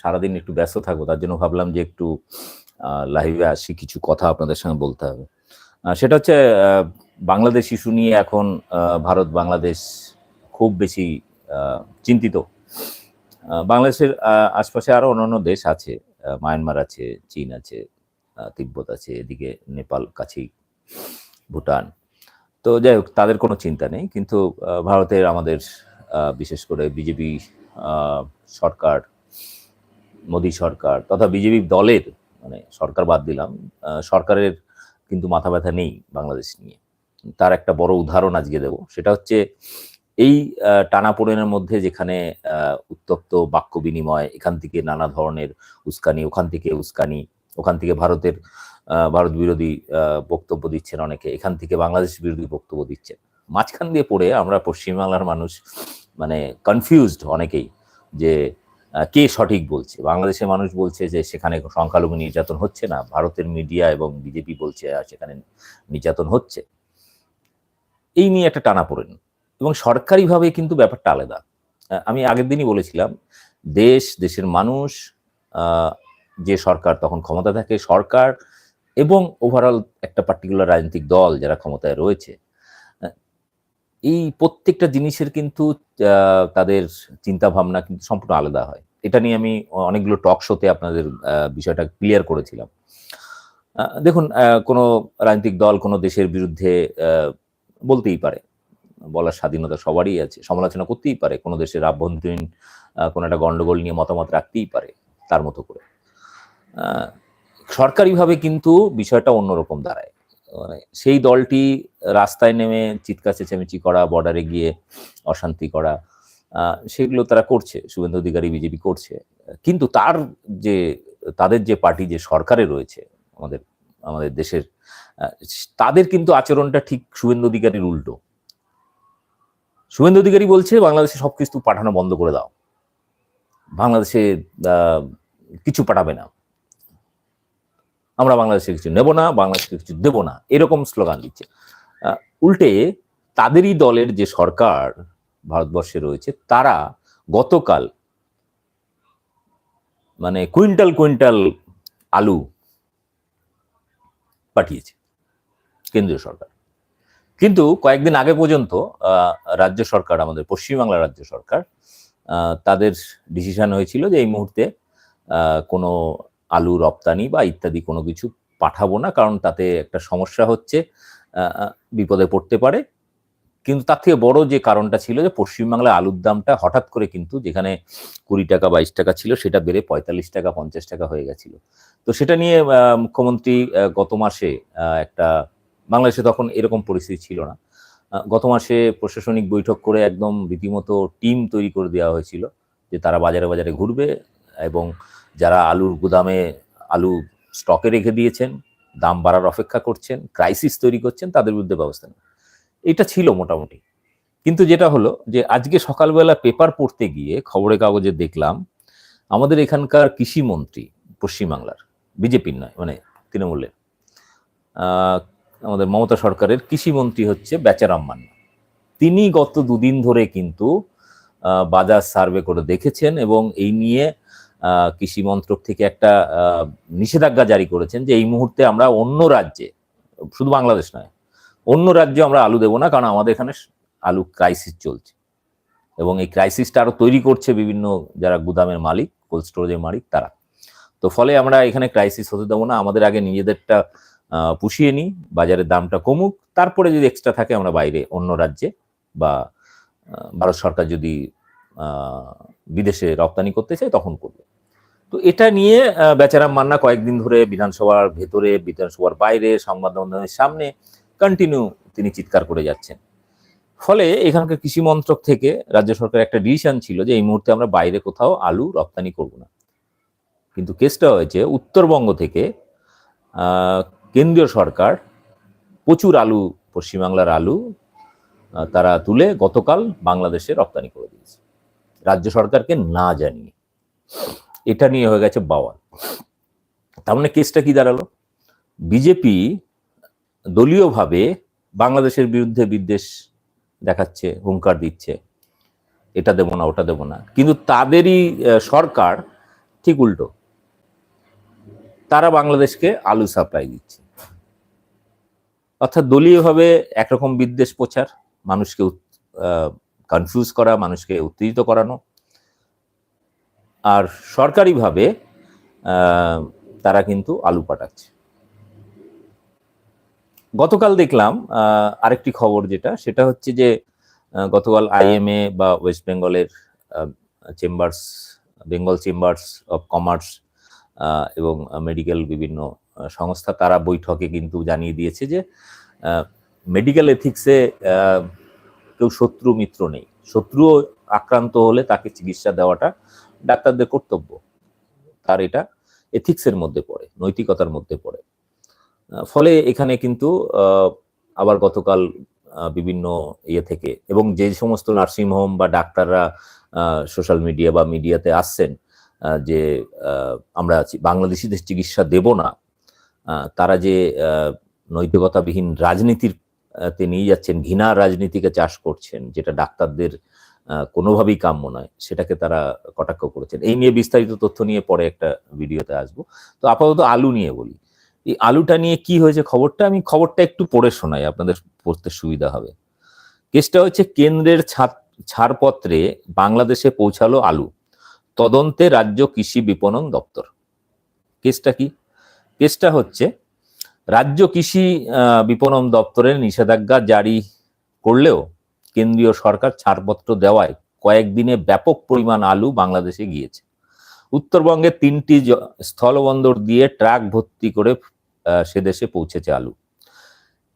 সারাদিন একটু ব্যস্ত থাকব, তার জন্য ভাবলাম যে একটু লাইভে আসি, কিছু কথা আপনাদের সঙ্গে বলতে হবে। সেটা হচ্ছে বাংলাদেশ ইস্যু নিয়ে এখন ভারত, বাংলাদেশ খুব বেশি চিন্তিত। বাংলাদেশের আশপাশে আরও অন্যান্য দেশ আছে মায়ানমার আছে, চীন আছে তিব্বত আছে, এদিকে নেপাল কাছেই, ভুটান। তো যাই হোক, তাদের কোনো চিন্তা নেই, কিন্তু ভারতের আমাদের বিশেষ করে বিজেপি সরকার মোদী সরকার তথা বিজেপি দলের মানে সরকার বাদ দিলাম সরকারের কিন্তু মাথা ব্যথা নেই বাংলাদেশ নিয়ে। তার একটা বড় উদাহরণ আজকে দেব। সেটা হচ্ছে এই টানাপোড়েনের মধ্যে যেখানে উত্তপ্ত বাক্য বিনিময়, এখান থেকে নানা ধরনের উস্কানি, ওখান থেকে উস্কানি, ওখান থেকে ভারতের ভারত বিরোধী বক্তব্য দিচ্ছেন অনেকে, এখান থেকে বাংলাদেশ বিরোধী বক্তব্য দিচ্ছেন। মাঝখান দিয়ে পড়ে আমরা পশ্চিমবাংলার মানুষ মানে কনফিউজড অনেকেই যে কে সঠিক বলছে? বাংলাদেশের মানুষ বলছে যে সেখানে সংখ্যালঘু নির্যাতন হচ্ছে না। ভারতের মিডিয়া এবং বিজেপি বলছে সেখানে নির্যাতন হচ্ছে। এই নিয়ে একটা টানাপোড়েন। এবং সরকারিভাবে কিন্তু ব্যাপারটা আলাদা। আমি আগের দিনই বলেছিলাম, দেশ, দেশের মানুষ যে সরকার তখন ক্ষমতা থাকে, সরকার এবং ওভারঅল একটা পার্টিকুলার রাজনৈতিক দল যারা ক্ষমতায় রয়েছে এই প্রত্যেকটা জিনিসের কিন্তু তাদের চিন্তা ভাবনা কিন্তু সম্পূর্ণ আলাদা হয়। এটা নিয়ে আমি অনেকগুলো টক শোতে আপনাদের বিষয়টা ক্লিয়ার করেছিলাম। দেখুন কোনো রাজনৈতিক দল কোনো দেশের বিরুদ্ধে বলতেই পারে। বলার স্বাধীনতা সবারই আছে, সমালোচনা করতেই পারে। কোনো দেশের আভ্যন্তরীণ কোনো একটা গন্ডগোল নিয়ে মতামত রাখতেই পারে, তার মতো করে। সরকারিভাবে কিন্তু বিষয়টা অন্যরকম দাঁড়ায়। মানে সেই দলটি রাস্তায় নেমে চিৎকার চেঁচামেচি করা বর্ডারে গিয়ে অশান্তি করা সেগুলো তারা করছে, শুভেন্দু অধিকারী, বিজেপি করছে। কিন্তু তার যে, তাদের যে পার্টি, যে সরকারে রয়েছে আমাদের আমাদের দেশের তাদের কিন্তু আচরণটা ঠিক শুভেন্দু অধিকারীর উল্টো। শুভেন্দু অধিকারী বলছে, বাংলাদেশে সব কিছু পাঠানো বন্ধ করে দাও। বাংলাদেশে কিছু পাঠাবে না। আমরা বাংলাদেশে কিছু নেব না, বাংলাদেশকে কিছু দেব না। এরকম স্লোগান দিচ্ছে। উল্টে তাদেরই দলের যে সরকার ভারতবর্ষে রয়েছে, তারা গতকাল মানে কুইন্টাল কুইন্টাল আলু পাঠিয়েছে কেন্দ্রীয় সরকার। কিন্তু কয়েকদিন আগে পর্যন্ত রাজ্য সরকার, আমাদের পশ্চিমবাংলা রাজ্য সরকার তাদের ডিসিশন হয়েছিল যে এই মুহূর্তে কোনো আলু রপ্তানি বা ইত্যাদি কোনো কিছু পাঠাবো না, কারণ তাতে একটা সমস্যা হচ্ছে বিপদে পড়তে পারে। কিন্তু তার থেকে বড় যে কারণটা ছিল যে পশ্চিমবাংলায় আলুর দামটা হঠাৎ করে কিন্তু যেখানে কুড়ি টাকা, বাইশ টাকা ছিল, সেটা বেড়ে পঁয়তাল্লিশ টাকা, পঞ্চাশ টাকা হয়ে গেছিল। তো সেটা নিয়ে মুখ্যমন্ত্রী গত মাসে একটা বাংলাদেশে তখন এরকম পরিস্থিতি ছিল না। গত মাসে প্রশাসনিক বৈঠক করে একদম রীতিমতো টিম তৈরি করে দেওয়া হয়েছিল যে তারা বাজারে বাজারে ঘুরবে এবং যারা আলুর গুদামে আলু স্টকে রেখে দিয়েছেন, দাম বাড়ার অপেক্ষা করছেন ক্রাইসিস তৈরি করছেন, তাদের বিরুদ্ধে ব্যবস্থা নেন এটা ছিল মোটামুটি। কিন্তু যেটা হলো যে আজকে সকালবেলা পেপার পড়তে গিয়ে খবরের কাগজে দেখলাম, আমাদের এখানকার কৃষিমন্ত্রী পশ্চিমবাংলার বিজেপির নয় মানে তৃণমূলের আমাদের মমতা সরকারের কৃষিমন্ত্রী হচ্ছে বেচারাম মান্না। তিনি গত দুদিন ধরে কিন্তু বাজার সার্ভে করে দেখেছেন এবং এই নিয়ে কৃষি মন্ত্রক থেকে একটা নিষেধাজ্ঞা জারি করেছেন যে এই মুহূর্তে আমরা অন্য রাজ্যে, শুধু বাংলাদেশ নয় অন্য রাজ্যে আমরা আলু দেবো না, কারণ আমাদের এখানে আলু ক্রাইসিস চলছে। এবং এই ক্রাইসিসটা আরও তৈরি করছে বিভিন্ন যারা গুদামের মালিক কোল্ড স্টোরেজের মালিক, তারা। তো ফলে আমরা এখানে ক্রাইসিস হতে দেবো না, আমাদের আগে নিজেদেরটা পুষিয়ে নিই, বাজারের দামটা কমুক, তারপরে যদি এক্সট্রা থাকে আমরা বাইরে অন্য রাজ্যে বা ভারত সরকার যদি বিদেশে রপ্তানি করতে চায় তখন করবে। তো এটা নিয়ে বেচারাম মান্না কয়েকদিন ধরে বিধানসভার ভেতরে, বিধানসভার বাইরে, সংবাদ মাধ্যমের সামনে কন্টিনিউ তিনি চিৎকার করে যাচ্ছেন। ফলে এখানকার কৃষি মন্ত্রক থেকে রাজ্য সরকার একটা ডিসিশন ছিল যে, এই মুহূর্তে আমরা বাইরে কোথাও আলু রপ্তানি করব না। কিন্তু কেসটা হয়েছে, উত্তরবঙ্গ থেকে কেন্দ্রীয় সরকার প্রচুর আলু, পশ্চিমবাংলার আলু তারা তুলে গতকাল বাংলাদেশে রপ্তানি করে দিয়েছে। রাজ্য সরকারকে না জানিয়ে। এটা নিয়ে হয়ে গেছে বাওয়াল। তার মানে কেসটা কি দাঁড়াল? বিজেপি দলীয়ভাবে বাংলাদেশের বিরুদ্ধে বিদ্বেষ দেখাচ্ছে, হুঙ্কার দিচ্ছে। এটা দেবো না, ওটা দেবো না। কিন্তু তাদেরই সরকার ঠিক উল্টো। তারা বাংলাদেশকে আলু সাপ্লাই দিচ্ছে। অর্থাৎ দলীয়ভাবে একরকম বিদ্বেষ প্রচার, মানুষকে কনফিউজ করা, মানুষকে উত্তেজিত করানো। আর সরকারিভাবে তারা কিন্তু আলু পাঠাচ্ছে। গতকাল দেখলাম আরেকটি খবর যেটা, সেটা হচ্ছে যে গতকাল আইএমএ বা ওয়েস্ট বেঙ্গলের chambers, Bengal chambers of commerce এবং মেডিকেল বিভিন্ন সংস্থা, তারা বৈঠকে কিন্তু জানিয়ে দিয়েছে যে মেডিকেল এথিক্সে কেউ শত্রু মিত্র নেই। শত্রুও আক্রান্ত হলে তাকে চিকিৎসা দেওয়াটা ডাক্তারদের কর্তব্য। তার এটা এথিক্সের মধ্যে পড়ে, নৈতিকতার মধ্যে পড়ে। ফলে এখানে কিন্তু আবার গতকাল বিভিন্ন ইয়ে থেকে এবং যে সমস্ত নার্সিং হোম বা ডাক্তাররা সোশ্যাল মিডিয়া বা মিডিয়াতে আসছেন যে আমরা বাংলাদেশিদের চিকিৎসা দেব না তারা যে নৈতিকতাবিহীন রাজনীতির তে নিয়ে যাচ্ছেন, ঘৃণা রাজনীতিকে চাষ করছেন, যেটা ডাক্তারদের কোনোভাবেই কাম্য নয়, সেটাকে তারা কটাক্ষ করেছেন। এই নিয়ে বিস্তারিত তথ্য নিয়ে পরে একটা ভিডিওতে আসব। তো আপাতত আলু নিয়ে বলি। এই আলুটা নিয়ে কি হয়েছে খবরটা? আমি খবরটা একটু পড়ে শোনাই, আপনাদের পড়তে সুবিধা হবে। কেসটা হচ্ছে কেন্দ্রের ছাড়- ছাড়পত্রে বাংলাদেশে পৌঁছালো আলু, তদন্তে রাজ্য কৃষি বিপণন দপ্তর। কেসটা কি? কেসটা হচ্ছে, রাজ্য কৃষি বিপণন দপ্তরের নিষেধাজ্ঞা জারি করলেও কেন্দ্রীয় সরকার ছাড়পত্র দেওয়ায় কয়েকদিনে ব্যাপক পরিমাণ আলু বাংলাদেশে গিয়েছে। উত্তরবঙ্গে তিনটি স্থলবন্দর দিয়ে ট্রাক ভর্তি করে সে দেশে পৌঁছেছে আলু।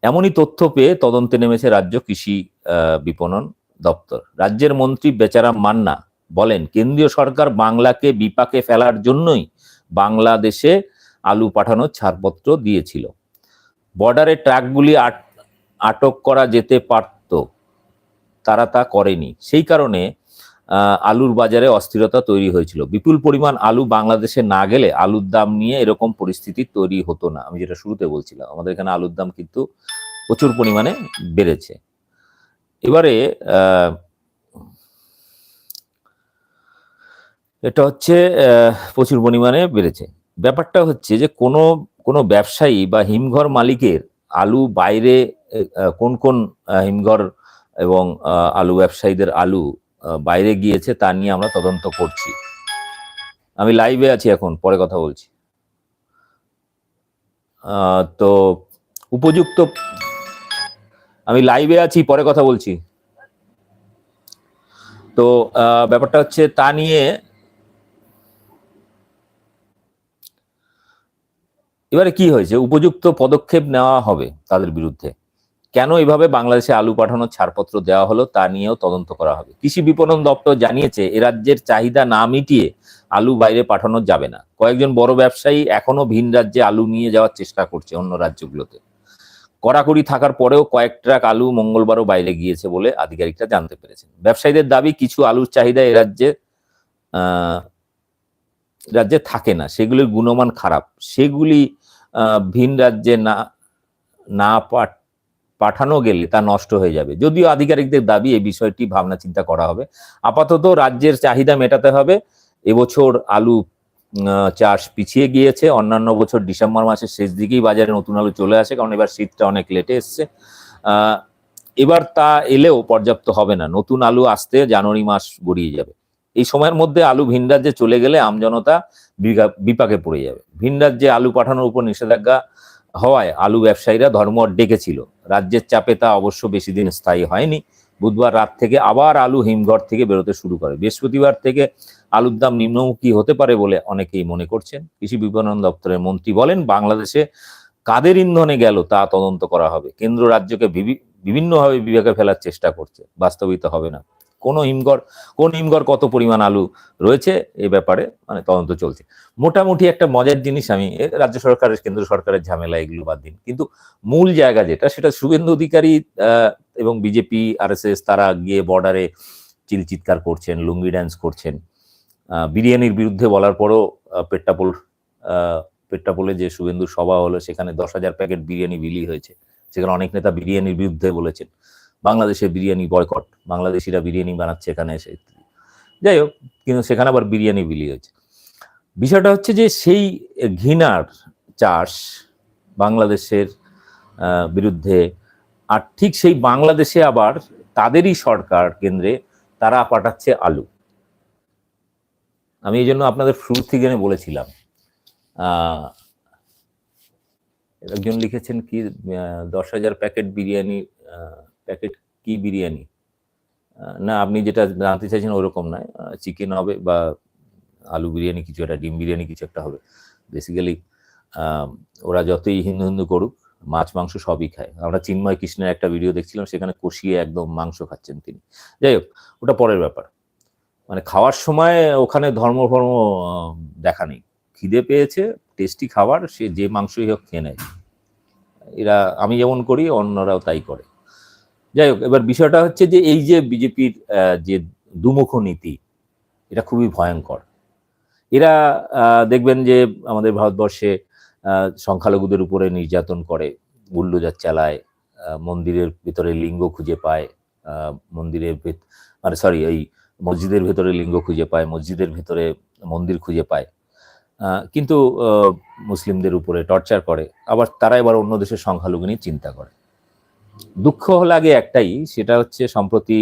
এমনই তথ্য পেয়ে তদন্তে নেমেছে রাজ্য কৃষি বিপণন দপ্তর। রাজ্যের মন্ত্রী বেচারাম মান্না বলেন, কেন্দ্রীয় সরকার বাংলাকে বিপাকে ফেলার জন্যই বাংলাদেশে আলু পাঠানোর ছাড়পত্র দিয়েছিল। বর্ডারে ট্রাকগুলি আট- আটক করা যেতে পারত, তারা তা করেনি। সেই কারণে আলুর বাজারে অস্থিরতা তৈরি হয়েছিল। বিপুল পরিমাণ আলু বাংলাদেশে না গেলে আলুর দাম নিয়ে এরকম পরিস্থিতি তৈরি হতো না। আমি যেটা শুরুতে বলছিলাম, আমাদের এখানে আলুর দাম কিন্তু প্রচুর পরিমাণে বেড়েছে। এবারে এটা হচ্ছে প্রচুর পরিমাণে বেড়েছে। ব্যাপারটা হচ্ছে যে কোনো কোনো ব্যবসায়ী বা হিমঘর মালিকের আলু বাইরে কোন কোন হিমঘর এবং আলু ব্যবসায়ীদের আলু বাইরে গিয়েছে, তা নিয়ে আমরা তদন্ত করছি। আমি লাইভে আছি এখন, পরে কথা বলছি। তো উপযুক্ত, আমি লাইভে আছি, পরে কথা বলছি। তো ব্যাপারটা হচ্ছে, তা নিয়ে এবারে কি হয়েছে? উপযুক্ত পদক্ষেপ নেওয়া হবে তাদের বিরুদ্ধে। কেন এভাবে বাংলাদেশে আলু পাঠানোর ছাড়পত্র দেওয়া হলো তা নিয়েও তদন্ত করা হবে। কৃষি বিপণন দপ্তর জানিয়েছে, এ রাজ্যের চাহিদা না মিটিয়ে আলু বাইরে পাঠানো যাবে না। কয়েকজন বড় ব্যবসায়ী এখনও ভিন রাজ্যে আলু নিয়ে যাওয়ার চেষ্টা করছে অন্য রাজ্যগুলোতে। কড়াকড়ি থাকার পরেও কয়েক ট্রাক আলু মঙ্গলবারও বাইরে গিয়েছে বলে আধিকারিকরা জানতে পেরেছেন। ব্যবসায়ীদের দাবি, কিছু আলুর চাহিদা এ রাজ্যে রাজ্যে থাকে না। সেগুলির গুণমান খারাপ। সেগুলি ভিন রাজ্যে না না পাঠ- পাঠানো গেলে তা নষ্ট হয়ে যাবে। যদিও আধিকারিকদের দাবি এই বিষয়টি ভাবনা চিন্তা করা হবে। আপাতত রাজ্যের চাহিদা মেটাতে হবে। এবছর আলু চাষ পিছিয়ে গিয়েছে। অন্যান্য বছর ডিসেম্বর মাসের শেষ দিকেই বাজারে নতুন আলু চলে আসে, কারণ এবার শীতটা অনেক লেটে এসছে। এবার তা এলেও পর্যাপ্ত হবে না। নতুন আলু আসতে জানুয়ারি মাস গড়িয়ে যাবে। এই সময়ের মধ্যে আলু ভিন রাজ্যে চলে গেলে আমজনতা বিপাকে পড়ে যাবে। ভিন রাজ্যে আলু পাঠানোর উপর নিষেধাজ্ঞা হওয়ায় আলু ব্যবসায়ীরা ধর্মঘট ডেকেছিল রাজ্যের চাপে তা অবশ্য বেশি দিন স্থায়ী হয়নি। বুধবার রাত থেকে আবার আলু হিমঘর থেকে বেরোতে শুরু করে। বৃহস্পতিবার থেকে আলুর দাম নিম্নমুখী হতে পারে বলে অনেকেই মনে করছেন। কৃষি বিপণন দপ্তরের মন্ত্রী বলেন, বাংলাদেশে কাদের ইন্ধনে গেল তা তদন্ত করা হবে। কেন্দ্র রাজ্যকে বিভি- বিভিন্নভাবে বিবেকে ফেলার চেষ্টা করছে। বাস্তবিত হবে না। কোন হিমঘর কোন হিমঘর কত পরিমাণ আলু রয়েছে এ ব্যাপারে মানে তদন্ত চলছে। মোটামুটি একটা মজার জিনিস আমি রাজ্য সরকারের, কেন্দ্র সরকারের ঝামেলা এগুলো বাদ দিন। কিন্তু মূল জায়গা যেটা, সেটা শুভেন্দু অধিকারী এবং বিজেপি, আরএসএস তারা গিয়ে বর্ডারে চিল চিৎকার করছেন, লুঙ্গি ড্যান্স করছেন। বিরিয়ানির বিরুদ্ধে বলার পরও পেট্টাপোল পেট্টাপোলে যে শুভেন্দু সভা হলো, সেখানে দশ হাজার প্যাকেট বিরিয়ানি বিলি হয়েছে। সেখানে অনেক নেতা বিরিয়ানির বিরুদ্ধে বলেছেন। বাংলাদেশে বিরিয়ানি বয়কট বাংলাদেশিরা বিরিয়ানি বানাচ্ছে এখানে এসে। যাই হোক, কিন্তু সেখানে আবার বিরিয়ানি বিলি হয়েছে। বিষয়টা হচ্ছে যে সেই ঘৃণার চাষ বাংলাদেশের বিরুদ্ধে, আর ঠিক সেই বাংলাদেশে আবার তাদেরই সরকার কেন্দ্রে তারা পাঠাচ্ছে আলু। আমি এই জন্য আপনাদের শুরু থেকে বলেছিলাম একজন লিখেছেন কি দশ হাজার প্যাকেট বিরিয়ানি প্যাকেট কি বিরিয়ানি? না, আপনি যেটা জানতে চাইছেন ওরকম নয়। চিকেন হবে বা আলু বিরিয়ানি কিছু একটা, ডিম বিরিয়ানি কিছু একটা হবে। বেসিক্যালি ওরা যতই হিন্দু হিন্দু করুক, মাছ, মাংস সবই খায়। আমরা চিন্ময় কৃষ্ণের একটা ভিডিও দেখছিলাম, সেখানে কষিয়ে একদম মাংস খাচ্ছেন তিনি। যাই হোক, ওটা পরের ব্যাপার। মানে খাওয়ার সময় ওখানে ধর্ম ফর্ম দেখা নেই। খিদে পেয়েছে টেস্টি খাবার, সে যে মাংসই হোক খেয়ে নেয়। এরা, আমি যেমন করি, অন্যরাও তাই করে। যাই হোক, এবার বিষয়টা হচ্ছে যে এই যে বিজেপির যে দুমুখ নীতি, এটা খুবই ভয়ঙ্কর। এরা দেখবেন যে আমাদের ভারতবর্ষে সংখ্যালঘুদের উপরে নির্যাতন করে, বুল্ডোজার চালায় মন্দিরের ভিতরে লিঙ্গ খুঁজে পায় মন্দিরের মানে সরি এই মসজিদের ভেতরে লিঙ্গ খুঁজে পায়, মসজিদের ভেতরে মন্দির খুঁজে পায়। কিন্তু মুসলিমদের উপরে টর্চার করে, আবার তারা এবার অন্য দেশের সংখ্যালঘু নিয়ে চিন্তা করে। দুঃখ লাগে একটাই, সেটা হচ্ছে সম্প্রতি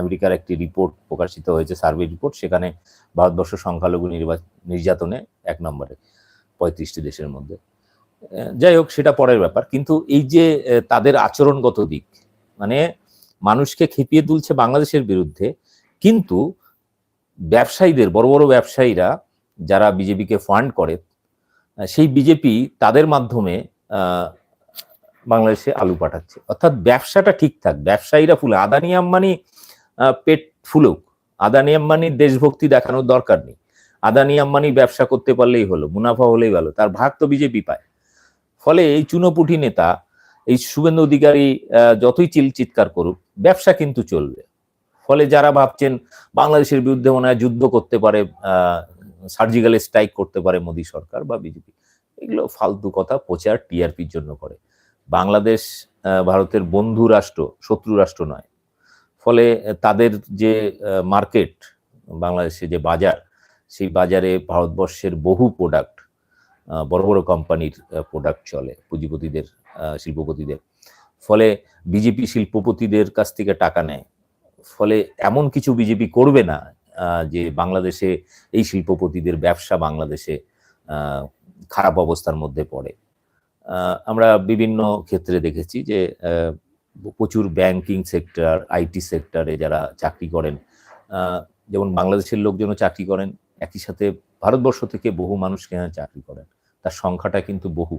আমেরিকার একটি রিপোর্ট প্রকাশিত হয়েছে, সার্ভে রিপোর্ট, সেখানে ভারতবর্ষ সংখ্যালঘু নির্যাতনে এক নম্বরে, পঁয়ত্রিশটি দেশের মধ্যে। যাই হোক, সেটা পরের ব্যাপার। কিন্তু এই যে তাদের আচরণগত দিক মানে মানুষকে খেপিয়ে তুলছে বাংলাদেশের বিরুদ্ধে, কিন্তু ব্যবসায়ীদের, বড় বড় ব্যবসায়ীরা যারা বিজেপিকে ফান্ড করে সেই বিজেপি তাদের মাধ্যমে বাংলাদেশে আলু পাঠাচ্ছে। অর্থাৎ ব্যবসাটা ঠিকঠাক ব্যবসায়ীরা ফুলে, আদানি আম্বানি পেট ফুলুক। আদানি আম্বানির দেশভক্তি দেখানোর দরকার নেই। আদানি আম্বানি ব্যবসা করতে পারলেই হলো, মুনাফা হলেই ভালো, তার ভাগ তো বিজেপি পায়। ফলে এই চুনোপুটি নেতা, এই শুভেন্দু অধিকারী যতই চিল চিৎকার করুক, ব্যবসা কিন্তু চলবে। ফলে যারা ভাবছেন বাংলাদেশের বিরুদ্ধে মনে হয় যুদ্ধ করতে পারে সার্জিক্যাল স্ট্রাইক করতে পারে মোদী সরকার বা বিজেপি, এগুলো ফালতু কথা প্রচার টিআরপির জন্য করে। বাংলাদেশ ভারতের বন্ধু রাষ্ট্র, শত্রু রাষ্ট্র নয়। ফলে তাদের যে মার্কেট, বাংলাদেশে যে বাজার, সেই বাজারে ভারতবর্ষের বহু প্রোডাক্ট বড় বড় কোম্পানির প্রোডাক্ট চলে, পুঁজিপতিদের শিল্পপতিদের। ফলে বিজেপি শিল্পপতিদের কাছ থেকে টাকা নেয়। ফলে, এমন কিছু বিজেপি করবে না যে বাংলাদেশে এই শিল্পপতিদের ব্যবসা বাংলাদেশে খারাপ অবস্থার মধ্যে পড়ে। আমরা বিভিন্ন ক্ষেত্রে দেখেছি যে প্রচুর ব্যাংকিং সেক্টর আইটি সেক্টরে যারা চাকরি করেন যেমন বাংলাদেশের লোকজনও চাকরি করেন, একই সাথে ভারতবর্ষ থেকে বহু মানুষ এখানে চাকরি করেন, তার সংখ্যাটা কিন্তু বহু।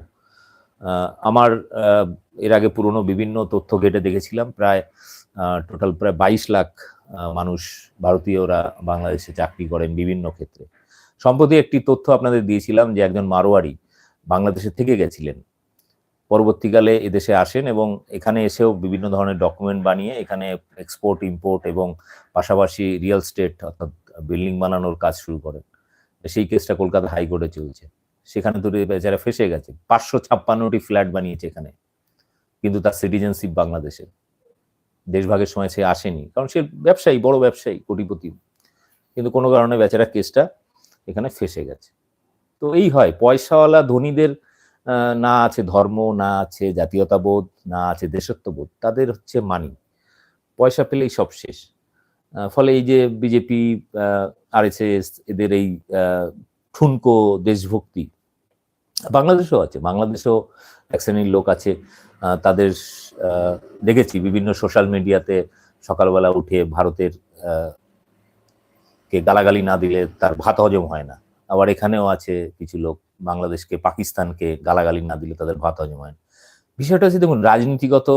আমার এর আগে পুরনো বিভিন্ন তথ্য ঘেটে দেখেছিলাম, প্রায় টোটাল প্রায় বাইশ লাখ মানুষ ভারতীয়রা বাংলাদেশে চাকরি করেন বিভিন্ন ক্ষেত্রে। সম্প্রতি একটি তথ্য আপনাদের দিয়েছিলাম যে একজন মারোয়ারি বাংলাদেশে থেকে গেছিলেন। পরবর্তীকালে এদেশে আসেন এবং এখানে এসেও বিভিন্ন ধরনের ডকুমেন্ট বানিয়ে এখানে এক্সপোর্ট ইম্পোর্ট এবং পাশাপাশি রিয়েল স্টেট অর্থাৎ বিল্ডিং বানানোর কাজ শুরু করেন। সেই কেসটা কলকাতা হাইকোর্টে চলছে। সেখানে তো বেচারা ফেসে গেছে। পাঁচশো ছাপ্পান্নটি ফ্ল্যাট বানিয়েছে এখানে। কিন্তু তার সিটিজেনশিপ বাংলাদেশের। দেশভাগের সময় সে আসেনি। কারণ সে ব্যবসায়ী, বড় ব্যবসায়ী, কোটিপতি। কিন্তু কোনো কারণে বেচারা কেসটা এখানে ফেসে গেছে। তো এই হয়। পয়সাওয়ালা ধনীদের না আছে ধর্ম, না আছে জাতীয়তাবোধ, না আছে দেশত্ববোধ, তাদের হচ্ছে মানি। পয়সা পেলেই সব শেষ। ফলে এই যে বিজেপি আর এদের এই ঠুনকো দেশভক্তি, বাংলাদেশেও আছে, বাংলাদেশেও এক শ্রেণির লোক আছে তাদের দেখেছি বিভিন্ন সোশ্যাল মিডিয়াতে সকালবেলা উঠে ভারতের কে গালাগালি না দিলে তার ভাত হজম হয় না। আবার এখানেও আছে কিছু লোক বাংলাদেশকে, পাকিস্তানকে গালাগালি না দিলে তাদের ভাত হজম হয় বিষয়টা হচ্ছে, দেখুন, রাজনীতিগত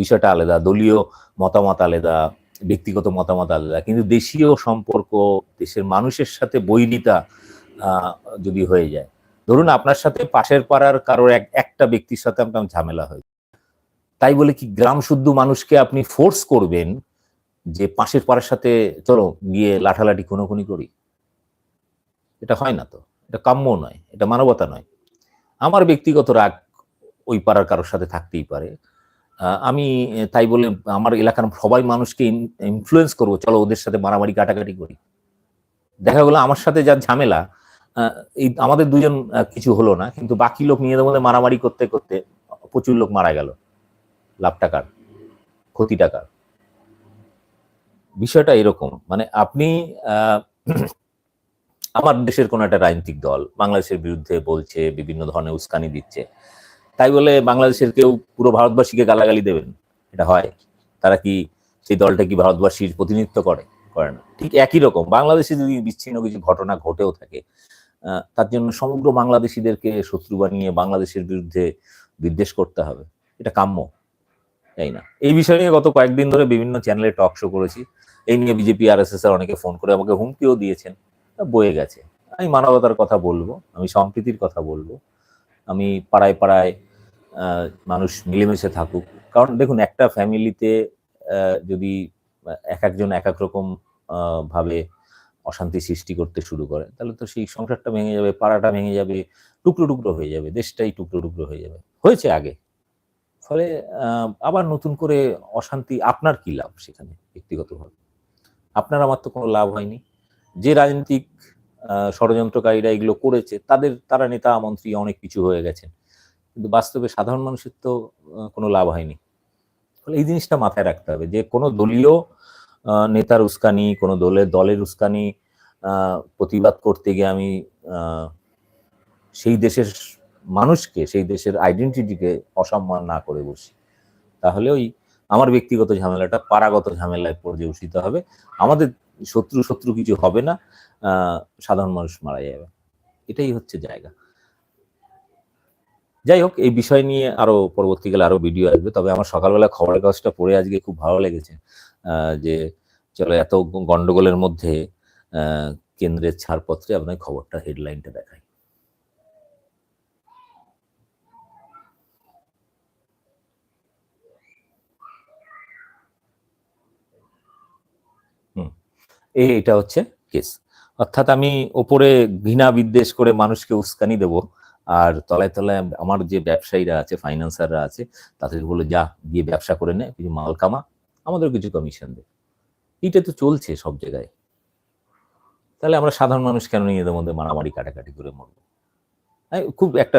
বিষয়টা আলাদা, দলীয় মতামত আলাদা, ব্যক্তিগত মতামত আলাদা। কিন্তু দেশীয় সম্পর্ক, দেশের মানুষের সাথে বৈরিতা যদি হয়ে যায়, ধরুন আপনার সাথে পাশের পাড়ার কারোর এক, একটা ব্যক্তির সাথে আপনার ঝামেলা হয় তাই বলে কি, গ্রাম শুদ্ধ মানুষকে আপনি ফোর্স করবেন যে পাশের পাড়ার সাথে, চলো গিয়ে লাঠালাঠি খুনোখুনি করি? এটা হয় না তো। এটা কাম্য নয়, এটা মানবতা নয়। আমার ব্যক্তিগত রাগ ওই পাড়ার কারোর সাথে থাকতেই পারে। আমি তাই বলে আমার এলাকার সবাই মানুষকে ইনফ্লুয়েন্স করব, চলো ওদের সাথে মারামারি, কাটাকাটি করি। দেখা গেলো আমার সাথে যা ঝামেলা এই আমাদের দুজন কিছু হলো না, কিন্তু বাকি লোক নিজেদের মধ্যে মারামারি করতে করতে প্রচুর লোক মারা গেল। লাভ টাকার ক্ষতি টাকার। বিষয়টা এরকম মানে আপনি আমার দেশের কোন একটা রাজনৈতিক দল বাংলাদেশের বিরুদ্ধে বলছে, বিভিন্ন ধরনের উস্কানি দিচ্ছে। তাই বলে বাংলাদেশের কেউ পুরো ভারতবাসীকে গালাগালি দেবেন? এটা হয়। তারা কি সেই দলটা কি ভারতবাসীর প্রতিনিধিত্ব করে? করে না। ঠিক একই রকম। বাংলাদেশে যদি বিচ্ছিন্ন কিছু ঘটনা ঘটেও থাকে তার জন্য সমগ্র বাংলাদেশিদেরকে শত্রু বানিয়ে বাংলাদেশের বিরুদ্ধে বিদ্বেষ করতে হবে। এটা কাম্য। তাই না? এই বিষয় নিয়ে গত কয়েকদিন ধরে বিভিন্ন চ্যানেলে টক শো করেছি। এই নিয়ে বিজেপি আর এস এস অনেকে ফোন করে আমাকে হুমকিও দিয়েছেন। বয়ে গেছে। আমি মানবতার কথা বলব, আমি সম্প্রীতির কথা বলব, আমি পাড়ায় পাড়ায় মানুষ মিলেমিশে থাকুক। কারণ দেখুন, একটা ফ্যামিলিতে যদি এক একজন এক এক রকম ভাবে অশান্তি সৃষ্টি করতে শুরু করে তাহলে তো সেই সংসারটা ভেঙে যাবে, পাড়াটা ভেঙে যাবে, টুকরো টুকরো হয়ে যাবে, দেশটাই টুকরো টুকরো হয়ে যাবে। হয়েছে আগে। ফলে আবার নতুন করে অশান্তি, আপনার কি লাভ সেখানে, ব্যক্তিগতভাবে? আপনার আমার তো কোনো লাভ হয়নি। যে রাজনৈতিক ষড়যন্ত্রকারীরা এগুলো করেছে, তাদের, তারা নেতা মন্ত্রী অনেক কিছু হয়ে গেছেন। কিন্তু বাস্তবে সাধারণ মানুষের তো কোনো লাভ হয়নি। ফলে এই জিনিসটা মাথায় রাখতে হবে যে কোনো দলীয় নেতার উস্কানি, কোনো দলের দলের উস্কানি প্রতিবাদ করতে গিয়ে আমি সেই দেশের মানুষকে, সেই দেশের আইডেন্টিটিকে অসম্মান না করে বসি। তাহলে ওই আমার ব্যক্তিগত ঝামেলাটা, পারাগত ঝামেলায় পর্যবেসিত হবে। আমাদের শত্রু শত্রু কিছু হবে না সাধারণ মানুষ মারা যাবে। এটাই হচ্ছে জায়গা। যাই হোক, এই বিষয় নিয়ে আরও পরবর্তীকালে আরও ভিডিও আসবে। তবে আমার সকালবেলা খবরের কাগজটা পড়ে আজকে খুব ভালো লেগেছে যে চলো এত গন্ডগোলের মধ্যে কেন্দ্রের ছাড়পত্রে আপনার খবরটা হেডলাইনটা দেখাই। এটা হচ্ছে কেস অর্থাৎ আমি ওপরে ঘৃণা বিদ্বেষ করে মানুষকে উস্কানি দেব, আর তলায় তলায় আমার যে ব্যবসায়ীরা আছে ফাইন্যান্সাররা আছে, তাদের বলে, যা, গিয়ে ব্যবসা করে নে, কিছু মাল কামা আমাদের কিছু কমিশন দেয় এটা তো চলছে সব জায়গায়। তাহলে আমরা সাধারণ মানুষ কেন নিজেদের মধ্যে মারামারি, কাটাকাটি করে মরবো? খুব একটা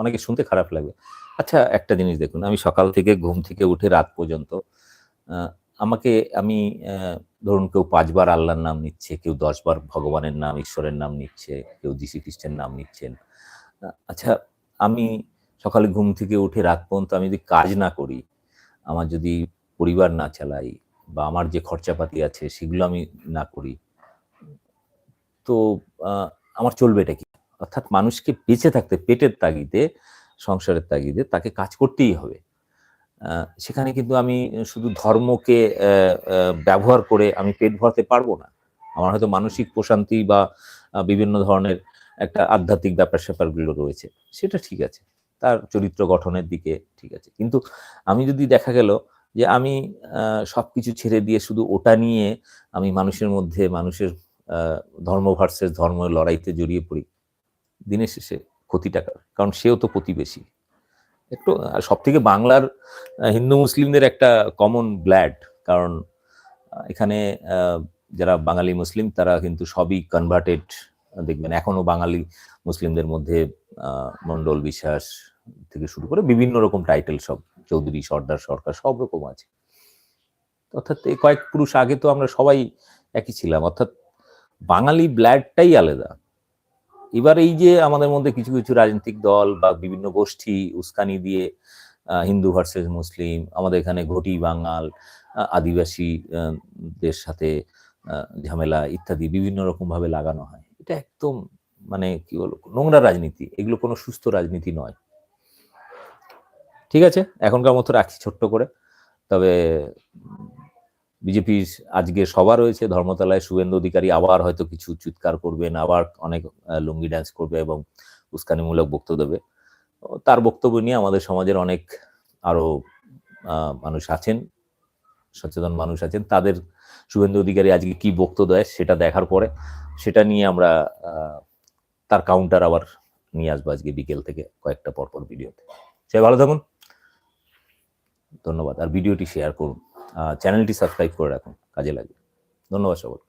অনেকে শুনতে খারাপ লাগবে। আচ্ছা একটা জিনিস দেখুন, আমি সকাল থেকে ঘুম থেকে উঠে রাত পর্যন্ত আমাকে আমি ধরুন কেউ পাঁচবার আল্লাহর নাম নিচ্ছে, কেউ দশবার ভগবানের নাম, ঈশ্বরের নাম নিচ্ছে, কেউ যীশু খ্রিস্টের নাম নিচ্ছেন। আচ্ছা আমি সকালে ঘুম থেকে উঠে রাত পর্যন্ত আমি যদি কাজ না করি, আমার যদি পরিবার না চালাই বা আমার যে খরচাপাতি আছে সেগুলো আমি না করি, তো আমার চলবে এটা কি? অর্থাৎ মানুষকে বেঁচে থাকতে, পেটের তাগিদে, সংসারের তাগিদে তাকে কাজ করতেই হবে। সেখানে কিন্তু আমি শুধু ধর্মকে ব্যবহার করে আমি পেট ভরতে পারব না। আমার হয়তো মানসিক প্রশান্তি বা বিভিন্ন ধরনের একটা আধ্যাত্মিক ব্যাপার স্যাপারগুলো রয়েছে, সেটা ঠিক আছে। তার চরিত্র গঠনের দিকে ঠিক আছে। কিন্তু আমি যদি দেখা গেল যে আমি সব কিছু ছেড়ে দিয়ে শুধু ওটা নিয়ে আমি মানুষের মধ্যে, মানুষের ধর্ম ভার্সেস ধর্ম লড়াইতে জড়িয়ে পড়ি, দিনের শেষে ক্ষতি টাকার কারণ সেও তো প্রতিবেশী। একটু সব থেকে বাংলার হিন্দু মুসলিমদের একটা কমন ব্ল্যাড কারণ এখানে যারা বাঙালি মুসলিম, তারা কিন্তু সবই কনভার্টেড দেখবেন, এখনও বাঙালি মুসলিমদের মধ্যে মন্ডল বিশ্বাস থেকে শুরু করে বিভিন্ন রকম টাইটেল সব, চৌধুরী, সর্দার, সরকার, সব রকম আছে। অর্থাৎ এই কয়েক পুরুষ আগে তো আমরা সবাই একই ছিলাম, অর্থাৎ বাঙালি ব্ল্যাডটাই আলাদা। এবার এই যে আমাদের মধ্যে কিছু কিছু রাজনৈতিক দল বা বিভিন্ন গোষ্ঠী উস্কানি দিয়ে হিন্দু ভার্সেস মুসলিম, আমাদের এখানে ঘটি বাঙাল আদিবাসীদের সাথে ঝামেলা ইত্যাদি বিভিন্ন রকম ভাবে লাগানো হয়। এটা একদম মানে কি বলব, নোংরা রাজনীতি। এগুলো কোনো সুস্থ রাজনীতি নয়। ঠিক আছে? এখনকার মতো রাখছি ছোট্ট করে। তবে বিজেপির আজকে সভা রয়েছে, ধর্মতলায় শুভেন্দু অধিকারী আবার হয়তো কিছু চিৎকার করবেন, আবার অনেক লুঙ্গি ডান্স করবে এবং উস্কানিমূলক বক্তব্য দেবে। তার বক্তব্য নিয়ে আমাদের সমাজের অনেক আরও মানুষ আছেন, সচেতন মানুষ আছেন। তাদের শুভেন্দু অধিকারী আজকে কি বক্তব্য দেয় সেটা দেখার পরে, সেটা নিয়ে আমরা তার কাউন্টার আবার নিয়ে আসব আজকে বিকেল থেকে কয়েকটা পরপর ভিডিওতে সে ভালো থাকুন। ধন্যবাদ। আর ভিডিওটি শেয়ার করুন। চ্যানেলটি সাবস্ক্রাইব করে রাখুন কাজে লাগে ধন্যবাদ সবাই